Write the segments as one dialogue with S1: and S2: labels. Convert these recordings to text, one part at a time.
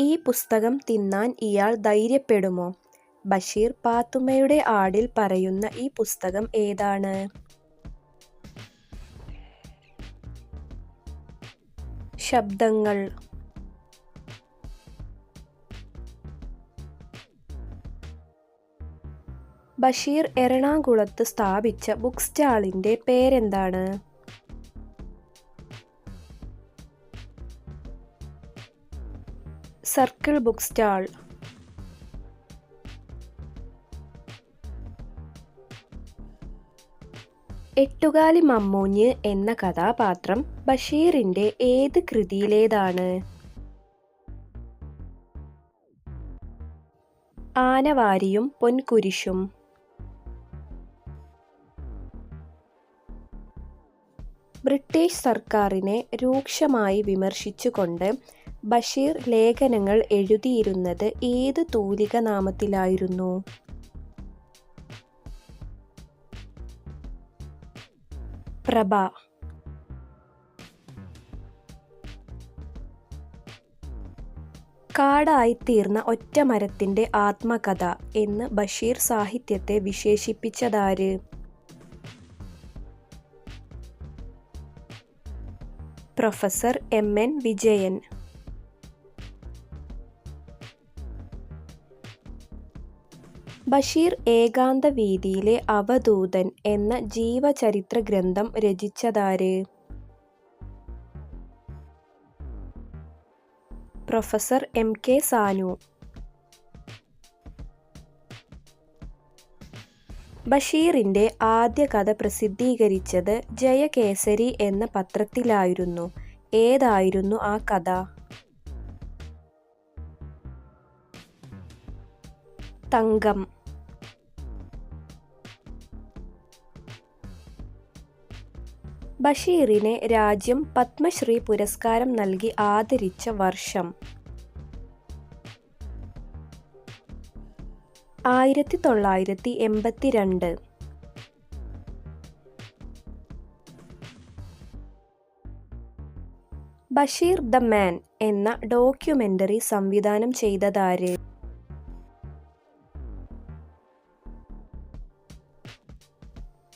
S1: ഈ പുസ്തകം തിന്നാൻ ഇയാൾ ധൈര്യപ്പെടുമോ? ബഷീർ പാത്തുമ്മയുടെ ആടിൽ പറയുന്ന ഈ പുസ്തകം ഏതാണ്? ശബ്ദങ്ങൾ ബഷീർ എറണാകുളത്ത് സ്ഥാപിച്ച ബുക്ക് സ്റ്റാളിന്റെ പേരെന്താണ്? Circle book stall. Ettukali Mammoonju എന്ന കഥാപാത്രം ബഷീറിന്റെ ഏത് കൃതിയിലേതാണ്? ആനവാരിയും പൊൻകുരിശും. ബ്രിട്ടീഷ് സർക്കാരിനെ രൂക്ഷമായി വിമർശിച്ചുകൊണ്ട് ബഷീർ ലേഖനങ്ങൾ എഴുതിയിരുന്നത് ഏത് തൂലിക നാമത്തിലായിരുന്നു പ്രഭ. കാടായിത്തീർന്ന ഒറ്റ മരത്തിന്റെ ആത്മകഥ എന്ന് ബഷീർ സാഹിത്യത്തെ വിശേഷിപ്പിച്ചതാര്? Professor M. N. Vijayan. Basheer ഏകാന്തവീഥിയിലെ അവധൂതൻ എന്ന ജീവചരിത്ര ഗ്രന്ഥം രചിച്ചതാര്? Professor M. കെ. സാനു. ബഷീറിന്റെ ആദ്യ കഥ പ്രസിദ്ധീകരിച്ചത് ജയകേസരി എന്ന പത്രത്തിലായിരുന്നു. ഏതായിരുന്നു ആ കഥ? തങ്കം. ബഷീറിനെ രാജ്യം പത്മശ്രീ പുരസ്കാരം നൽകി ആദരിച്ച വർഷം? ആയിരത്തി തൊള്ളായിരത്തി എൺപത്തിരണ്ട്. ബഷീർ ദ മാൻ എന്ന ഡോക്യുമെന്ററി സംവിധാനം ചെയ്തതാര്?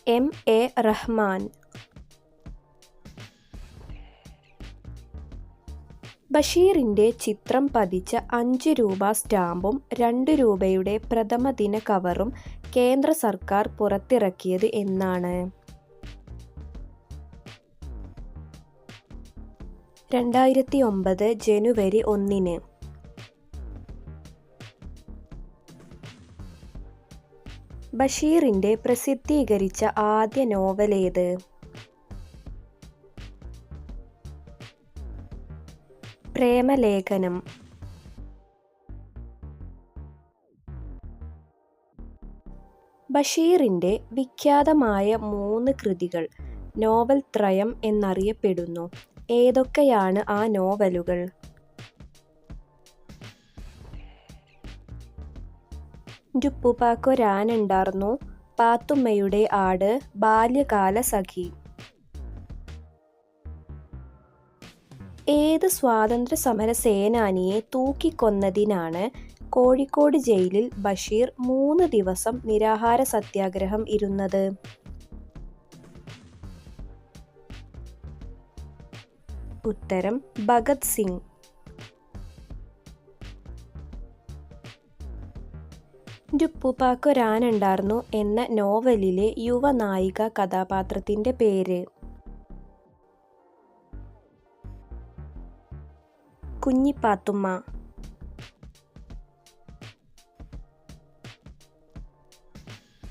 S1: എം. എ. റഹ്മാൻ. ബഷീറിന്റെ ചിത്രം പതിച്ച അഞ്ച് രൂപ സ്റ്റാമ്പും രണ്ട് രൂപയുടെ പ്രഥമ ദിന കവറും കേന്ദ്ര സർക്കാർ പുറത്തിറക്കിയത് എന്നാണ്? രണ്ടായിരത്തി ഒമ്പത് ജനുവരി ഒന്നിന്. ബഷീറിന്റെ പ്രസിദ്ധീകരിച്ച ആദ്യ നോവലേത്? പ്രേമലേഖനം. ബഷീറിന്റെ വിഖ്യാതമായ മൂന്ന് കൃതികൾ നോവൽ ത്രയം എന്നറിയപ്പെടുന്നു. ഏതൊക്കെയാണ് ആ നോവലുകൾ? ഡുപ്പുപാക്കൊരാനുണ്ടാർന്നു പാത്തുമ്മയുടെ ആട്, ബാല്യകാലസഖി. ഏത് സ്വാതന്ത്ര്യ സമര സേനാനിയെ തൂക്കിക്കൊന്നതിനാണ് കോഴിക്കോട് ജയിലിൽ ബഷീർ മൂന്ന് ദിവസം നിരാഹാര സത്യാഗ്രഹം ഇരുന്നത്? ഉത്തരം ഭഗത് സിംഗ്. ഡുപ്പുപാക്കൊരാനുണ്ടായിരുന്നു എന്ന നോവലിലെ യുവനായിക കഥാപാത്രത്തിന്റെ പേര്? കുഞ്ഞിപ്പാത്തുമ്മ.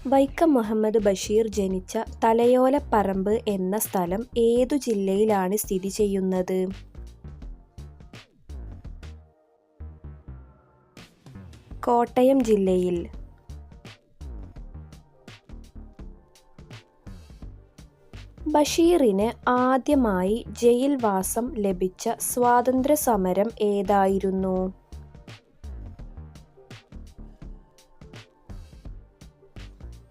S1: വൈക്കം മുഹമ്മദ് ബഷീർ ജനിച്ച തലയോലപ്പറമ്പ് എന്ന സ്ഥലം ഏതു ജില്ലയിലാണ് സ്ഥിതി ചെയ്യുന്നത്? കോട്ടയം ജില്ലയിൽ. ബഷീറിന് ആദ്യമായി ജയിൽവാസം ലഭിച്ച സ്വാതന്ത്ര്യസമരം ഏതായിരുന്നു?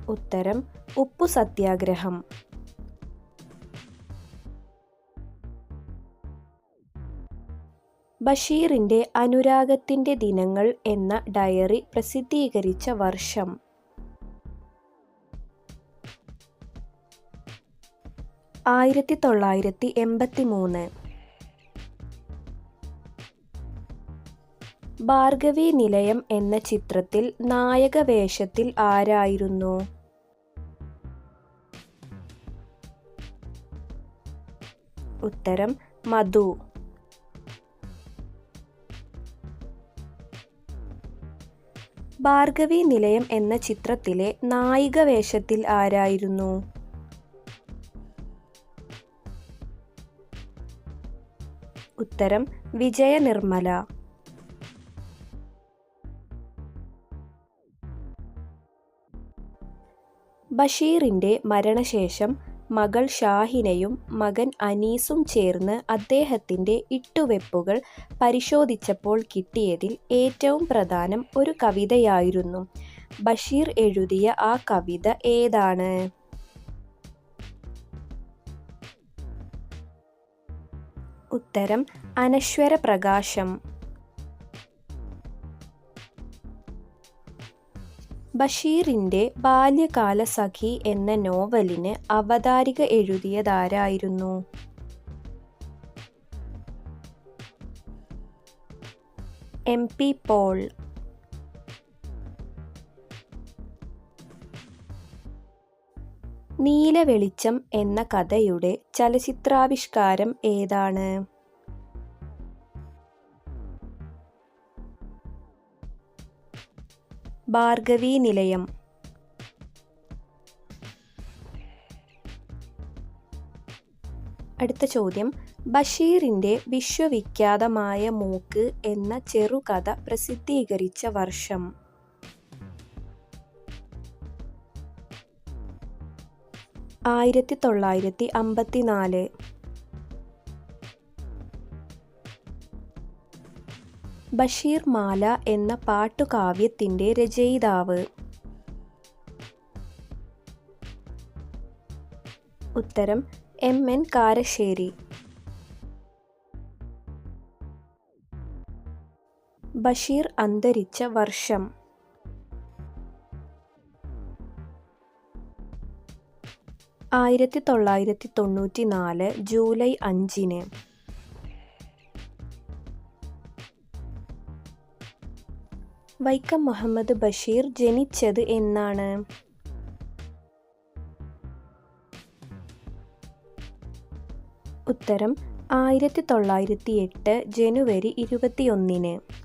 S1: ഉത്തരം ഉപ്പു സത്യാഗ്രഹം ബഷീറിന്റെ അനുരാഗത്തിന്റെ ദിനങ്ങൾ എന്ന ഡയറി പ്രസിദ്ധീകരിച്ച വർഷം ആയിരത്തി തൊള്ളായിരത്തി എൺപത്തി മൂന്ന് ഭാർഗവി നിലയം എന്ന ചിത്രത്തിൽ നായക വേഷത്തിൽ ആരായിരുന്നു? ഉത്തരം മധു. ഭാർഗവി നിലയം എന്ന ചിത്രത്തിലെ നായിക വേഷത്തിൽ ആരായിരുന്നു? ഉത്തരം വിജയ നിർമ്മല ബഷീറിന്റെ മരണശേഷം മകൾ ഷാഹിനയും മകൻ അനീസും ചേർന്ന് അദ്ദേഹത്തിന്റെ ഇട്ടുവെപ്പുകൾ പരിശോധിച്ചപ്പോൾ കിട്ടിയതിൽ ഏറ്റവും പ്രധാനം ഒരു കവിതയായിരുന്നു. ബഷീർ എഴുതിയ ആ കവിത ഏതാണ്? ഉത്തരം അനശ്വര പ്രകാശം ബഷീറിന്റെ ബാല്യകാല സഖി എന്ന നോവലിന് അവതാരിക എഴുതിയതാരായിരുന്നു? എം. പി. പോൾ. നീലവെളിച്ചം എന്ന കഥയുടെ ചലച്ചിത്രാവിഷ്കാരം ഏതാണ്? ഭാർഗവി നിലയം. അടുത്ത ചോദ്യം. ബഷീറിന്റെ വിശ്വവിഖ്യാതമായ മൂക്ക് എന്ന ചെറുകഥ പ്രസിദ്ധീകരിച്ച വർഷം. ആയിരത്തി തൊള്ളായിരത്തി അമ്പത്തിനാല് ബഷീർ മാല എന്ന പാട്ടുകാവ്യത്തിന്റെ രചയിതാവ്. ഉത്തരം എം എൻ കാരശ്ശേരി. ബഷീർ അന്തരിച്ച വർഷം. ആയിരത്തി തൊള്ളായിരത്തി തൊണ്ണൂറ്റി നാല് ജൂലൈ അഞ്ചിന്. വൈക്കം മുഹമ്മദ് ബഷീർ ജനിച്ചത് എന്നാണ്. ഉത്തരം ആയിരത്തി തൊള്ളായിരത്തി എട്ട് ജനുവരി ഇരുപത്തിയൊന്നിന്.